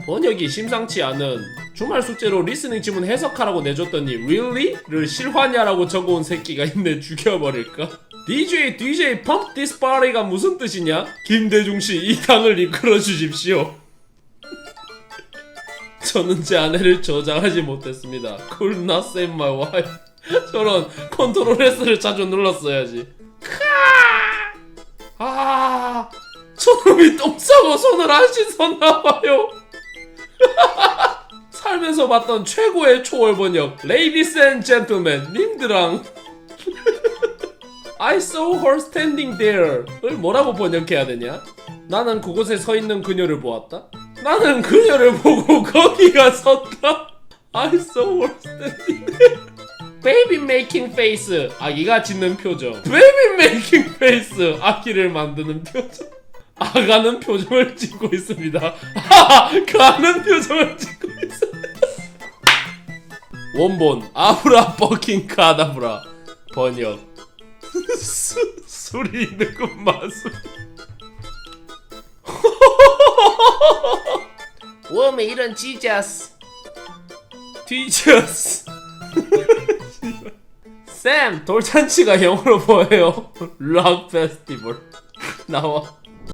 번역이 심상치 않은 주말 숙제로 리스닝 지문 해석하라고 내줬더니 really?를 실화냐라고 적어온 새끼가 있네 죽여버릴까? DJ DJ Pump This Party가 무슨 뜻이냐? 김대중씨 이 당을 이끌어 주십시오. 저는 제 아내를 저장하지 못했습니다. Could not save my wife. 저런 컨트롤 S를 자주 눌렀어야지. 아, 저놈이 똥 싸고 손을 안 씻었나봐요. 살면서 봤던 최고의 초월 번역, Ladies and Gentlemen, 님들랑 I saw her standing there을 뭐라고 번역해야 되냐? 나는 그곳에 서 있는 그녀를 보았다. 나는 그녀를 보고 거기가 섰다. I saw her standing there. Baby making face 아기가 짓는 표정. Baby making face 아기를 만드는 표정. 아가는 표정을 짓고 있습니다. 가는 표정을 짓고. 원본. 아브라 버킹 카다브라. 번역. 수, 술이 있는 것만 술. 웜에 이런 지자스. 뒤졌어 쌤 돌잔치가 영어로 뭐예요? 락 페스티벌. 나와